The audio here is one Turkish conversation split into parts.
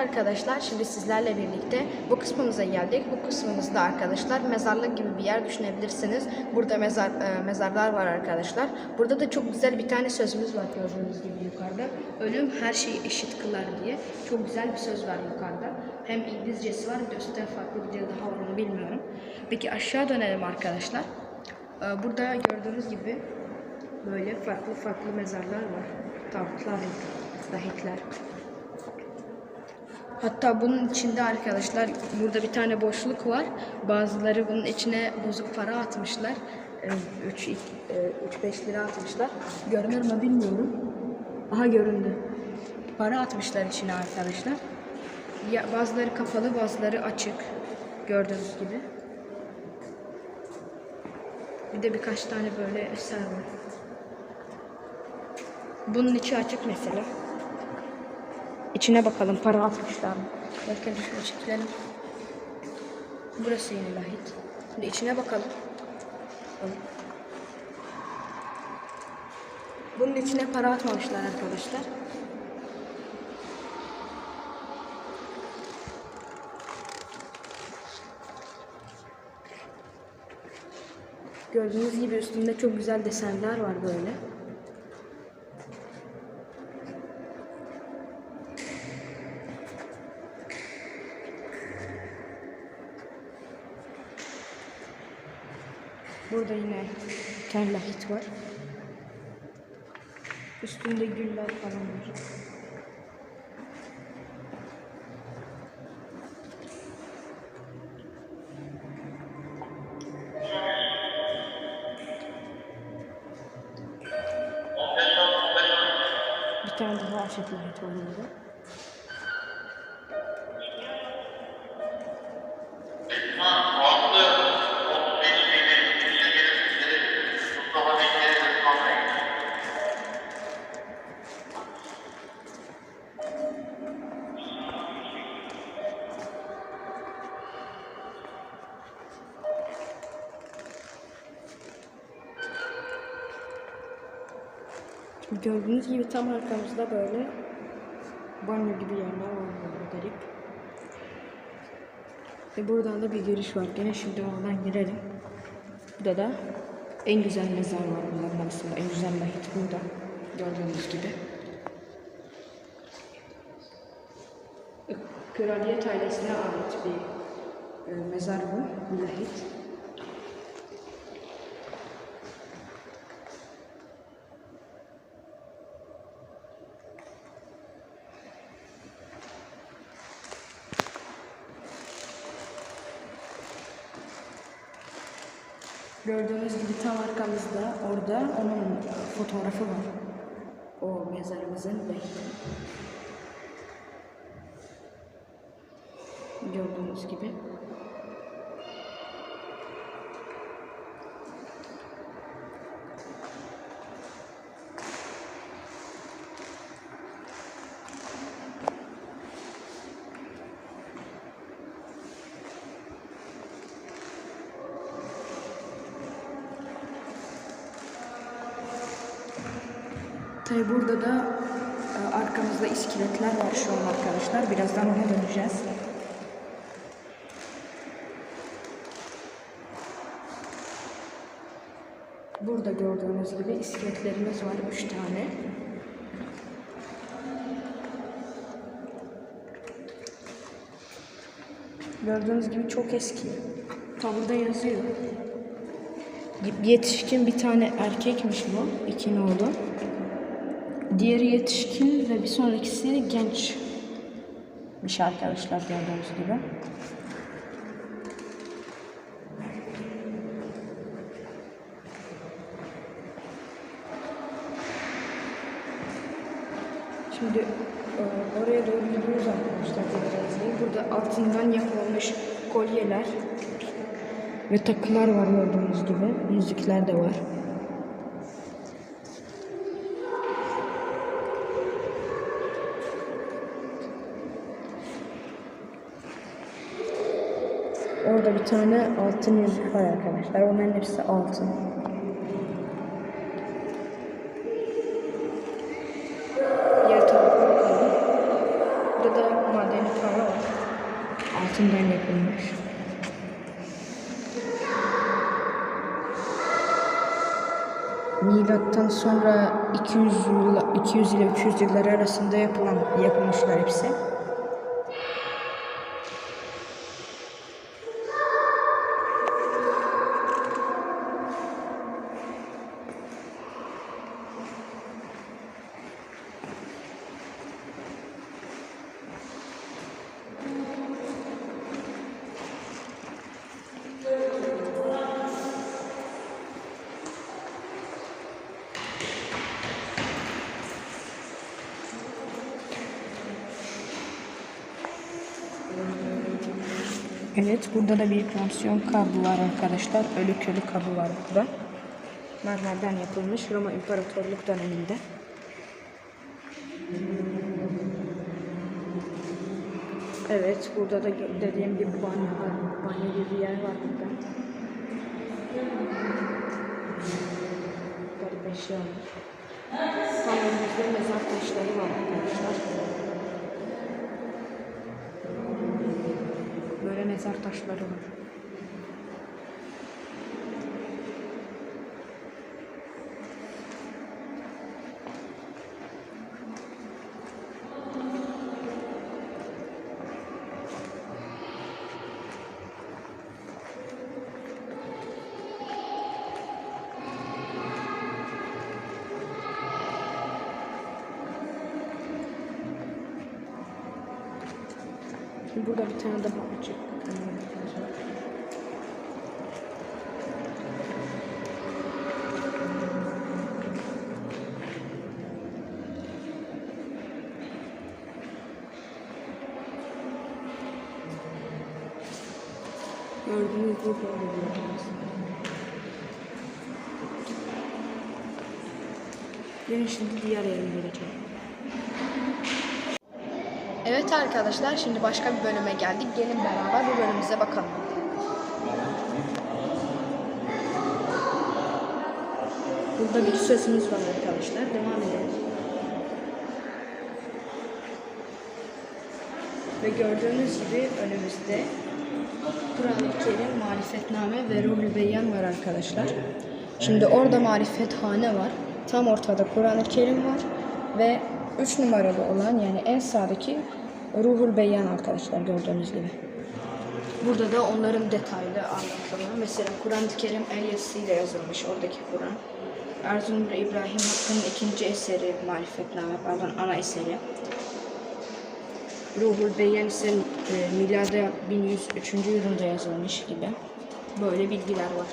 arkadaşlar şimdi sizlerle birlikte bu kısmımıza geldik. Bu kısmımızda arkadaşlar mezarlık gibi bir yer düşünebilirsiniz. Burada mezar e, mezarlar var arkadaşlar. Burada da çok güzel bir tane sözümüz var gördüğünüz gibi yukarıda. Ölüm her şeyi eşit kılar diye. Çok güzel bir söz var yukarıda. Hem İngilizcesi var bir farklı bir dil daha var onu bilmiyorum. Peki aşağı dönelim arkadaşlar. E, Burada gördüğünüz gibi böyle farklı farklı mezarlar var. Tağutlar, rahipler. Hatta bunun içinde arkadaşlar burada bir tane boşluk var. Bazıları bunun içine bozuk para atmışlar. 3 3 5 lira atmışlar. Görünür mü bilmiyorum. Aha göründü. Para atmışlar içine arkadaşlar. Ya bazıları kapalı, bazıları açık. Gördüğünüz gibi. Bir de birkaç tane böyle eser var. Bunun içi açık mesela. İçine bakalım para atmışlar mı? Belki şöyle çekilelim. Burası yine lahit. Şimdi içine bakalım. Bunun içine para atmamışlar arkadaşlar. Gördüğünüz gibi üstünde çok güzel desenler var böyle. Burada yine terlahit var. Üstünde güller falan var. Bir tane daha ahşap lahit var burada. Gördüğünüz gibi tam arkamızda böyle banyo gibi yerler var böyle garip. Ve buradan da bir giriş var. Gene şimdi oradan girelim. Burada da en güzel mezar var bunların arasında. En güzel lahit burada. Gördüğünüz gibi. Kraliyet ailesine ait bir e, mezar bu. Lahit. Gördüğünüz gibi tam arkamızda orada onun fotoğrafı var. O mezarımızın belki. Gördüğünüz gibi. Tabi burada da e, arkamızda iskeletler var şu an arkadaşlar. Birazdan ona döneceğiz. Burada gördüğünüz gibi iskeletlerimiz var. Üç tane. Gördüğünüz gibi çok eski. Taburda yazıyor. Yetişkin bir tane erkekmiş bu. iki oğlu. Diğeri yetişkin ve bir sonrakisi gençmiş arkadaşlar gördüğünüz gibi. Şimdi e, oraya doğru gidiyoruz arkadaşlar. gibi. Burada altından yapılmış kolyeler ve takılar var gördüğünüz gibi. Yüzükler de var. Orada bir tane altın yüzük var arkadaşlar. Onların hepsi altın. Diğer tarafa bakalım. Burada da madeni altından yapılmış. Milattan sonra 200 yıl 200 ile 300 yıllar arasında yapılan yapılmışlar hepsi. Evet, burada da bir pansiyon kabı var arkadaşlar. Ölü körü kabı var burada. Mermerden yapılmış Roma İmparatorluk döneminde. Evet, burada da dediğim gibi banyo var. Banyo gibi bir yer var burada. Garip eşyalar. Tam önümüzde mezar taşları var arkadaşlar. Böyle mezar taşları var. Burada bir tane daha Gelin şimdi diğer yerine geçelim. Evet arkadaşlar şimdi başka bir bölüme geldik. Gelin beraber bu bölümümüze bakalım. Burada bir sözümüz var arkadaşlar. Devam edelim. Ve gördüğünüz gibi önümüzde Kur'an-ı Kerim, Marifetname ve Ruhul Beyyan var arkadaşlar. Şimdi orada marifethane var. Tam ortada Kur'an-ı Kerim var. Ve 3 numaralı olan yani en sağdaki Ruhul Beyyan arkadaşlar gördüğünüz gibi. Burada da onların detaylı anlatımı. Mesela Kur'an-ı Kerim el yazısıyla yazılmış oradaki Kur'an. Erzurum İbrahim Hakkı'nın ikinci eseri Marifetname, pardon ana eseri. Ruhul Beyyan ise e, milada 1103. yılında yazılmış gibi. Böyle bilgiler var.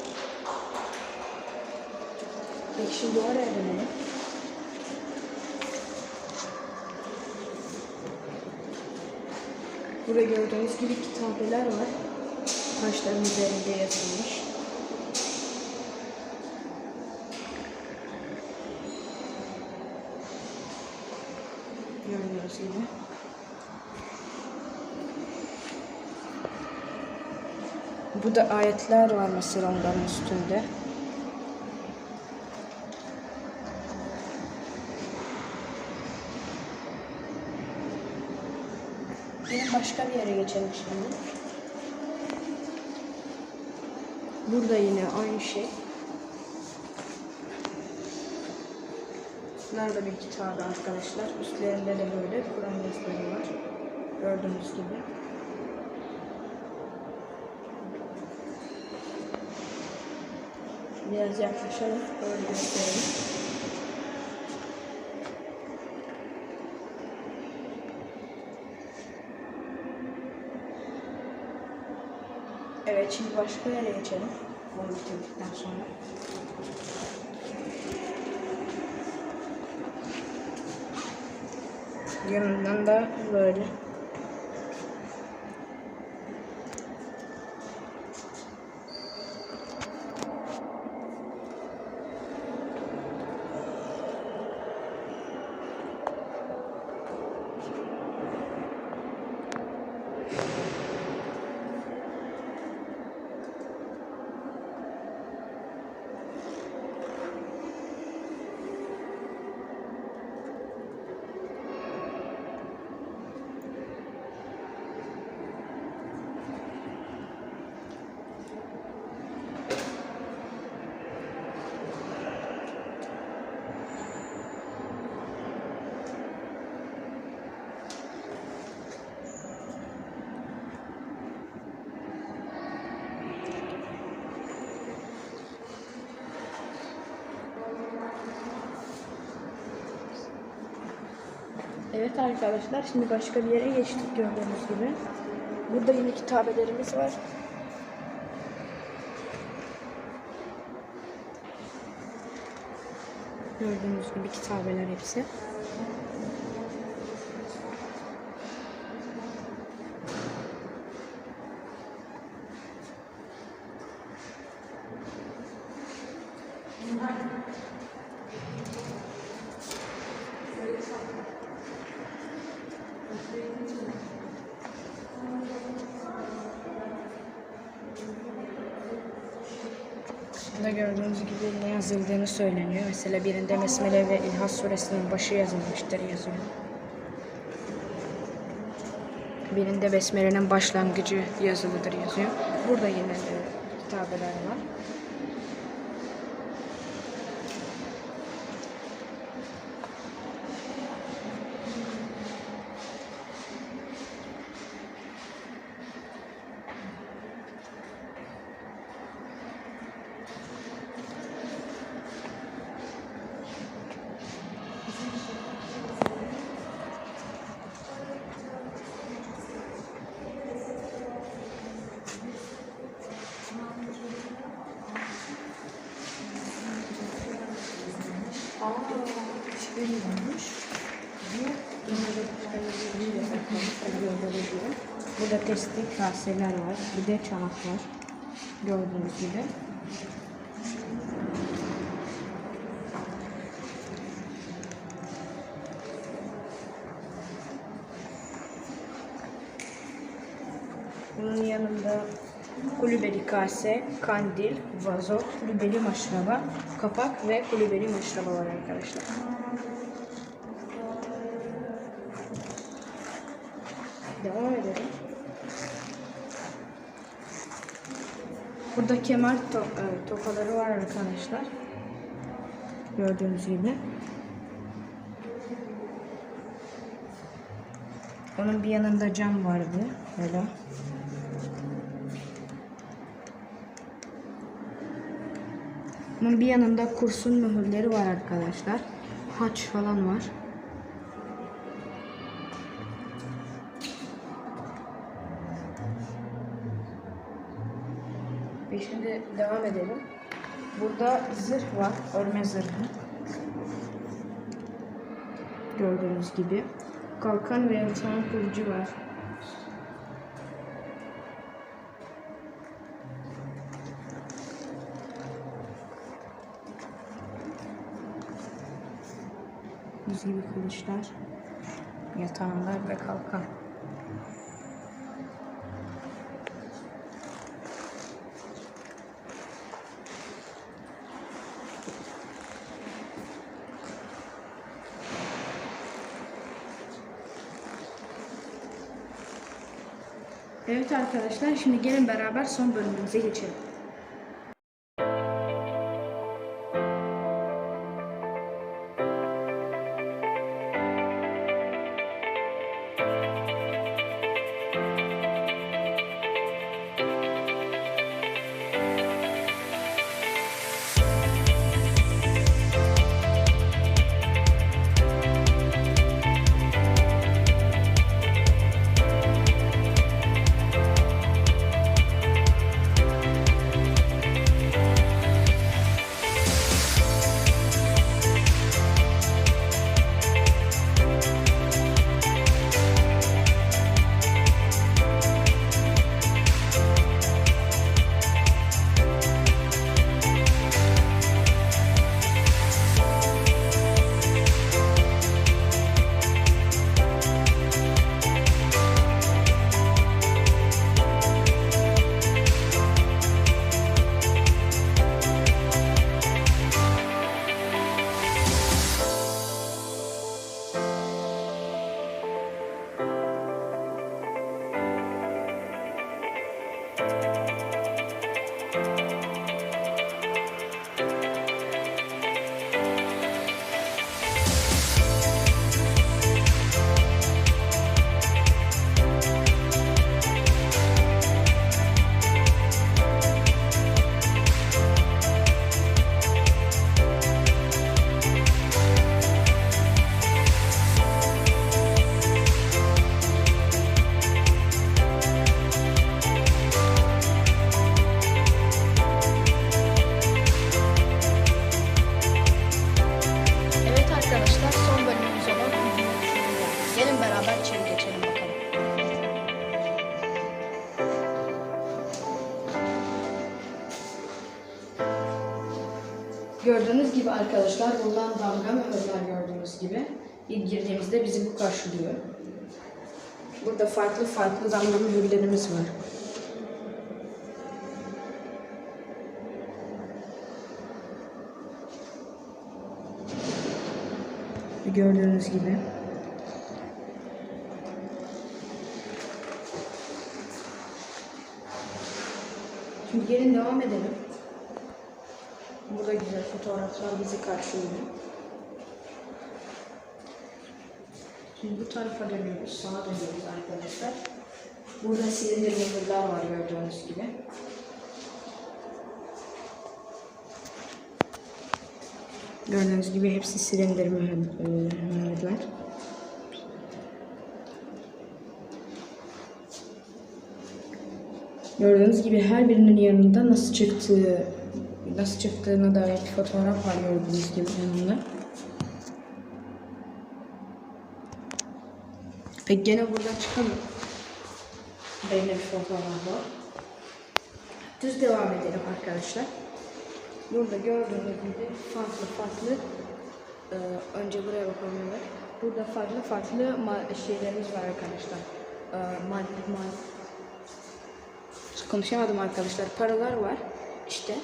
Peki şimdi oraya dönelim. Burada gördüğünüz gibi kitabeler var. Taşların üzerinde yazılmış. Gördüğünüz gibi. Bu da ayetler var mesela onların üstünde. Yine başka bir yere geçelim şimdi. Burada yine aynı şey. Bunlar da bir kitabı arkadaşlar. Üstlerinde de böyle Kur'an yazıları var. Gördüğünüz gibi. Biraz yaklaşalım. Böyle gösterelim. Evet şimdi başka yere geçelim. Bunu bitirdikten sonra. Yanından da böyle. Evet arkadaşlar şimdi başka bir yere geçtik gördüğünüz gibi. Burada yine kitabelerimiz var. Gördüğünüz gibi kitabeler hepsi. Burada gördüğünüz gibi ne yazıldığını söyleniyor. Mesela birinde Besmele ve İlhas suresinin başı yazılmıştır yazıyor. Birinde Besmele'nin başlangıcı yazılıdır yazıyor. Burada yine de kitabeler var. Aa, şey varmış. Bu Burada testi kaseler var. Bir de çanak var. Gördüğünüz gibi. Bunun yanında kulübeli kase, kandil, vazo, kulübeli maşraba, kapak ve kulübeli maşraba var arkadaşlar. Devam edelim. Burada kemer to e, tokaları var arkadaşlar. Gördüğünüz gibi. Onun bir yanında cam vardı. Böyle. Bunun bir yanında kursun mühürleri var arkadaşlar. Haç falan var. Şimdi devam edelim. Burada zırh var. Örme zırhı. Gördüğünüz gibi. Kalkan ve yatağın kılıcı var. Yüz gibi kılıçlar, yatağanlar ve kalkan. Evet arkadaşlar şimdi gelin beraber son bölümümüze geçelim. İlk girdiğimizde bizi bu karşılıyor. Burada farklı farklı damga mühürlerimiz var. Gördüğünüz gibi. Şimdi gelin devam edelim. Burada güzel fotoğraflar bizi karşılıyor. Şimdi bu tarafa dönüyoruz, sağa dönüyoruz arkadaşlar. Burada silindir mühürler var gördüğünüz gibi. Gördüğünüz gibi hepsi silindir mühürler. Gördüğünüz gibi her birinin yanında nasıl çıktığı, nasıl çıktığına dair bir fotoğraf var gördüğünüz gibi yanında. Peki gene buradan çıkalım. Benim bir fotoğraf var. Düz devam edelim arkadaşlar. Burada gördüğünüz gibi farklı farklı e, önce buraya bakalım evet. Burada farklı farklı şeylerimiz var arkadaşlar. E, mal, mal, konuşamadım arkadaşlar. Paralar var. İşte.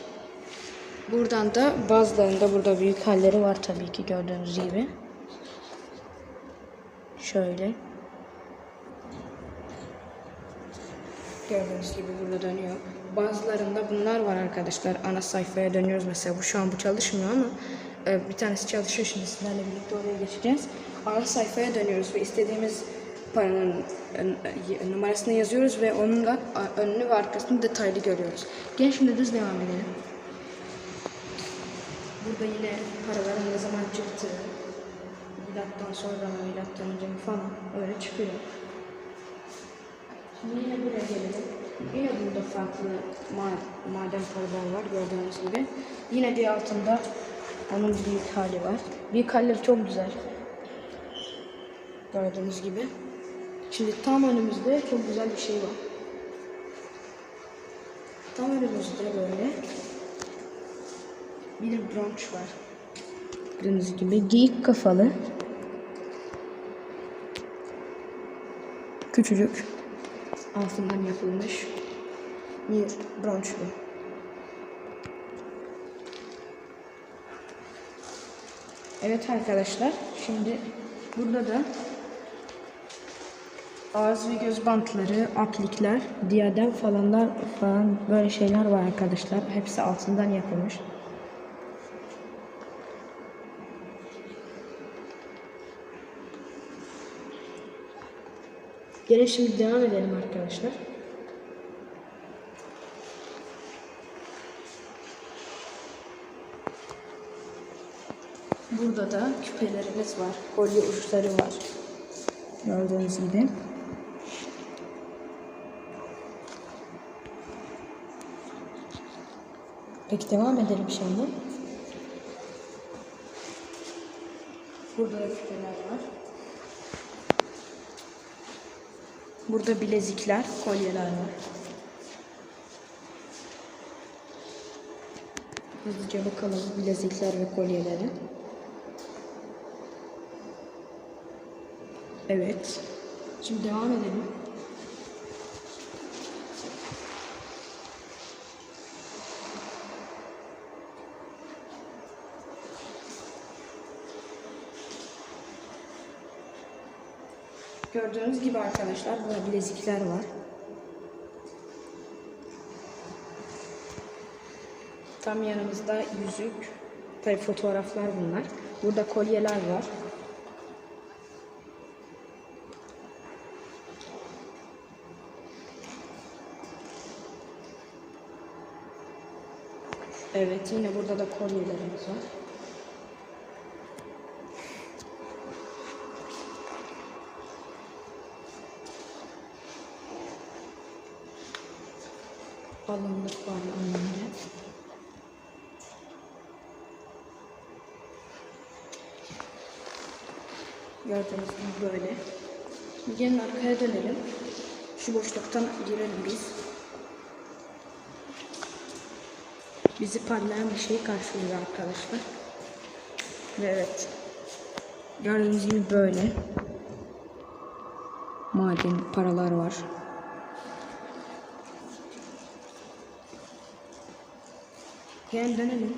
Buradan da bazılarında burada büyük halleri var tabii ki gördüğünüz gibi. Şöyle. Gördüğünüz gibi burada dönüyor. Bazılarında bunlar var arkadaşlar. Ana sayfaya dönüyoruz mesela. Bu şu an bu çalışmıyor ama e, bir tanesi çalışıyor şimdi sizlerle birlikte oraya geçeceğiz. Ana sayfaya dönüyoruz ve istediğimiz paranın e, numarasını yazıyoruz ve onun da önünü ve arkasını detaylı görüyoruz. Gel şimdi düz devam edelim. Burada yine paraların ne zaman çıktığı, milattan sonra milattan önce falan öyle çıkıyor. Şimdi yine buraya gelelim. Yine burada farklı ma- maden paralar var gördüğünüz gibi. Yine bir altında onun büyük hali var. Büyük halleri çok güzel. Gördüğünüz gibi. Şimdi tam önümüzde çok güzel bir şey var. Tam önümüzde böyle bir bronç var. Gördüğünüz gibi geyik kafalı. Küçücük altından yapılmış bir bu. Evet arkadaşlar şimdi burada da ağız ve göz bantları, aplikler, diadem falanlar falan böyle şeyler var arkadaşlar. Hepsi altından yapılmış. Gelin şimdi devam edelim arkadaşlar. Burada da küpelerimiz var. Kolye uçları var. Gördüğünüz gibi. Peki devam edelim şimdi. Burada da küpeler var. Burada bilezikler, kolyeler var. Hızlıca bakalım bilezikler ve kolyeleri. Evet. Şimdi devam edelim. Gördüğünüz gibi arkadaşlar burada bilezikler var. Tam yanımızda yüzük ve fotoğraflar bunlar. Burada kolyeler var. Evet yine burada da kolyelerimiz var. Alınlık var önünde. Gördüğünüz gibi böyle. Şimdi gelin arkaya dönelim. Şu boşluktan girelim biz. bizi parlayan bir şey karşılıyor arkadaşlar. Ve evet. Gördüğünüz gibi böyle. Maden paralar var. Gel dönelim.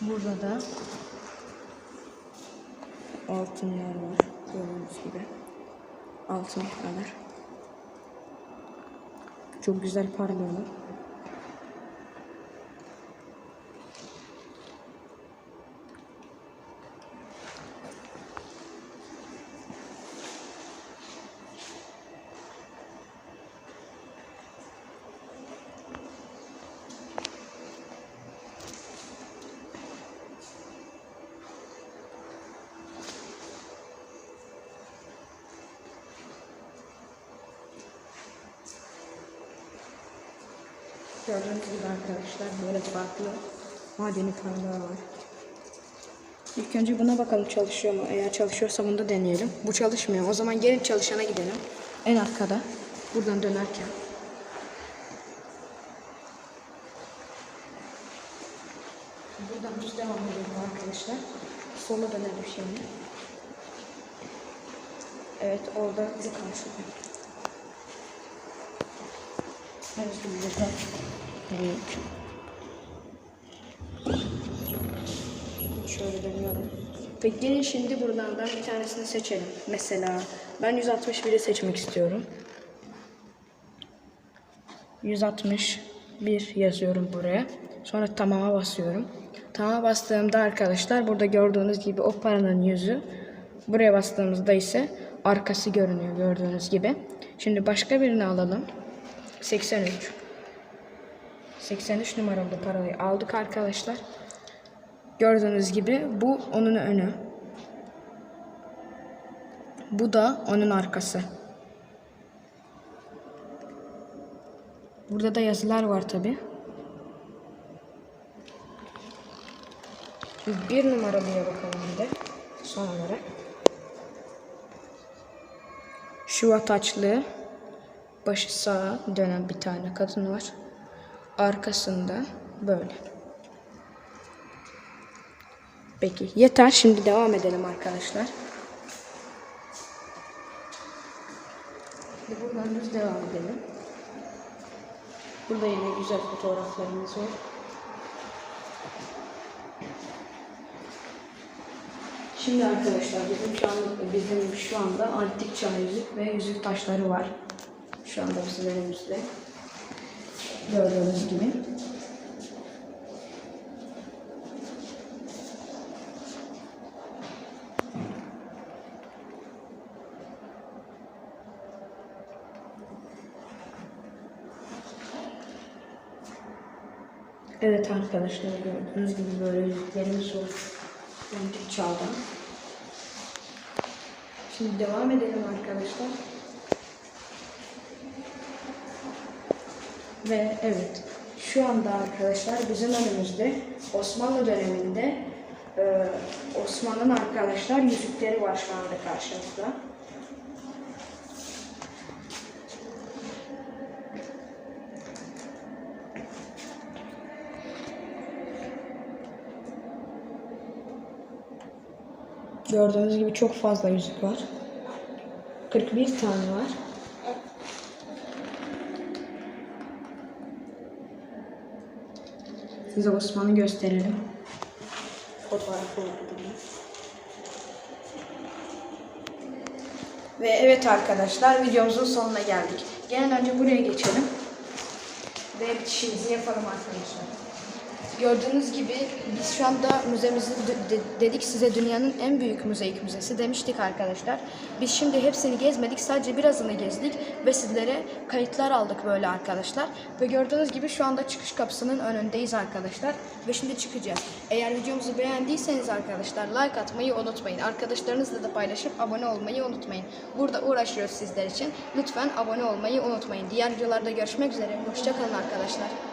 Burada da altınlar var. Gördüğünüz gibi. Altın paralar. Çok güzel parlıyorlar. Gördüğünüz gibi arkadaşlar böyle farklı madeni paralar var. İlk önce buna bakalım çalışıyor mu? Eğer çalışıyorsa bunu da deneyelim. Bu çalışmıyor. O zaman gelin çalışana gidelim. En arkada. Buradan dönerken. Buradan düz devam edelim arkadaşlar. Sola dönelim şimdi. Evet orada bizi karşılıyor. Burada. Evet. Şöyle dönüyorum. Peki gelin şimdi buradan ben bir tanesini seçelim. Mesela ben 161'i seçmek istiyorum. 161 yazıyorum buraya. Sonra tamama basıyorum. Tamama bastığımda arkadaşlar burada gördüğünüz gibi o paranın yüzü. Buraya bastığımızda ise arkası görünüyor gördüğünüz gibi. Şimdi başka birini alalım. 83. 83 numaralı parayı aldık arkadaşlar. Gördüğünüz gibi bu onun önü. Bu da onun arkası. Burada da yazılar var tabi. Bir numaralıya bakalım bir de son olarak. Şu ataçlı başı sağa dönen bir tane kadın var. Arkasında böyle. Peki yeter. Şimdi devam edelim arkadaşlar. Şimdi buradan düz devam edelim. Burada yine güzel fotoğraflarımız var. Şimdi arkadaşlar bizim şu anda bizim şu anda antik çağ yüzük ve yüzük taşları var. Şu anda bizim önümüzde. Gördüğünüz gibi. Evet arkadaşlar gördüğünüz gibi böyle yüzüklerimiz var. Antik çağdan. Şimdi devam edelim arkadaşlar. Ve evet şu anda arkadaşlar bizim önümüzde Osmanlı döneminde e, Osmanlı'nın arkadaşlar yüzükleri var şu anda karşımızda. Gördüğünüz gibi çok fazla yüzük var. 41 tane var. Size Osman'ı gösterelim. Fotoğrafı burada. Ve evet arkadaşlar videomuzun sonuna geldik. Gelin önce buraya geçelim. Ve bitişimizi yapalım arkadaşlar. Gördüğünüz gibi biz şu anda müzemizi de- de- dedik size dünyanın en büyük müzeik müzesi demiştik arkadaşlar. Biz şimdi hepsini gezmedik sadece birazını gezdik ve sizlere kayıtlar aldık böyle arkadaşlar. Ve gördüğünüz gibi şu anda çıkış kapısının önündeyiz arkadaşlar ve şimdi çıkacağız. Eğer videomuzu beğendiyseniz arkadaşlar like atmayı unutmayın. Arkadaşlarınızla da paylaşıp abone olmayı unutmayın. Burada uğraşıyoruz sizler için. Lütfen abone olmayı unutmayın. Diğer videolarda görüşmek üzere. Hoşçakalın arkadaşlar.